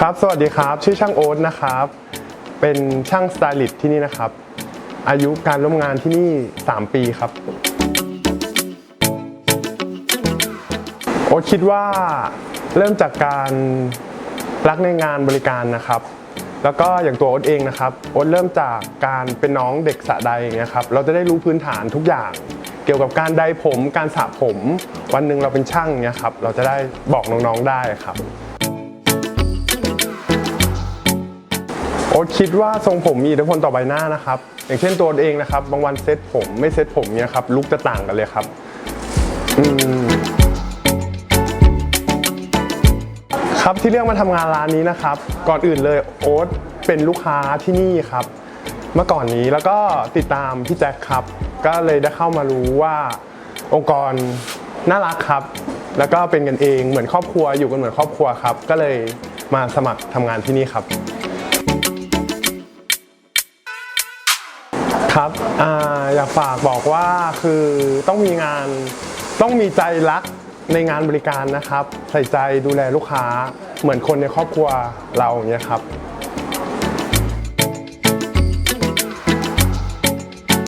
ครับ สวัสดีครับ ชื่อช่างโอ๊ตนะครับ เป็นช่างสไตลิสต์ที่นี่นะครับ อายุการร่วมงานที่นี่ 3 ปีครับ โอ๊ตคิดว่าเริ่มจากการรักในงานบริการนะครับ แล้วก็อย่างตัวโอ๊ตเองนะครับโอ๊ตเริ่มจากการเป็นน้องเด็กสะใดอย่างเงี้ยครับ เราจะได้รู้พื้นฐานทุกอย่าง เกี่ยวกับการใดผม การสระผม วันหนึ่งเราเป็นช่างเนี้ยครับ เราจะได้บอกน้องๆได้ครับ โอ๊ตคิดว่าทรงผมมีอิทธิพลต่อใบหน้านะครับ อย่างเช่นตัวเองนะครับ บางวันเซ็ตผมไม่เซ็ตผมเนี้ยครับลุกจะต่างกันเลยครับอืมครับที่เลือกมาทำงานร้านนี้นะครับ ก่อนอื่นเลยโอ๊ตเป็นลูกค้าที่นี่ครับ เมื่อก่อนนี้แล้วก็ติดตามพี่แจ็คครับ ก็เลยได้เข้ามารู้ว่าองค์กรน่ารักครับ แล้วก็เป็นกันเองเหมือนครอบครัวอยู่กันเหมือนครอบครัวครับ ก็เลยมาสมัครทำงานที่นี่ครับ ครับออยากฝากบอกว่าคือต้องมีงานต้องมีใจรักในงานบริการนะครับ ใส่ใจดูแลลูกค้าเหมือนคนในครอบครัวเราอย่างเงี้ยครับ